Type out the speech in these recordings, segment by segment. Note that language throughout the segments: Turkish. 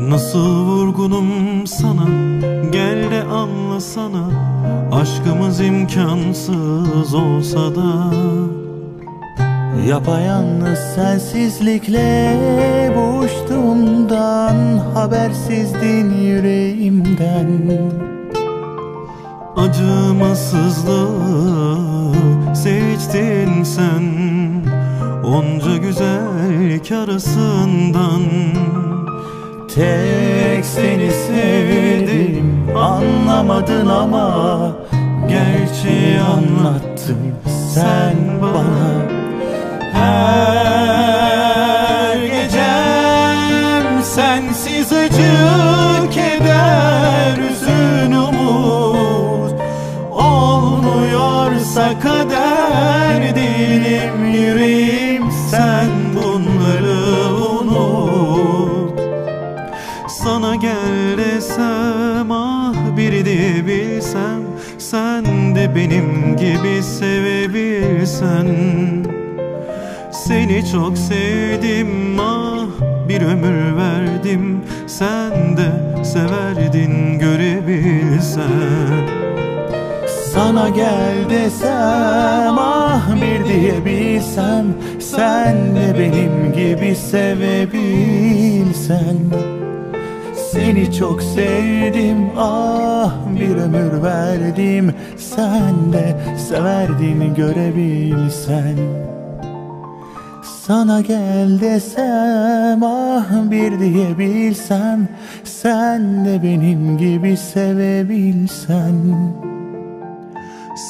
Nasıl vurgunum sana Gel de anlasana. Aşkımız imkansız olsa da. Yapayalnız sensizlikle boğuştuğumdan Habersizdin yüreğimden. Acımasızlığı seçtin sen Onca güzellik arasından Tek seni sevdim. Anlamadın ama Gerçeği anlattım sen bana. Her gecem sensiz acı keder üzün umut. Olmuyorsa kader değilim gel desem ah bir de bilsem Sen de benim gibi sevebilsen. Seni çok sevdim ah bir ömür verdim Sen de severdin görebilsen Sana gel desem ah bir diyebilsem Sen de benim gibi sevebilsen Seni çok sevdim ah bir ömür verdim. Sen de severdin görebilsen. Sana gel desem ah bir diyebilsem Sen de benim gibi sevebilsen.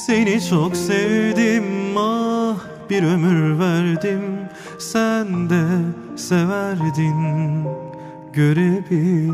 Seni çok sevdim ah bir ömür verdim. Sen de severdin görebilsem.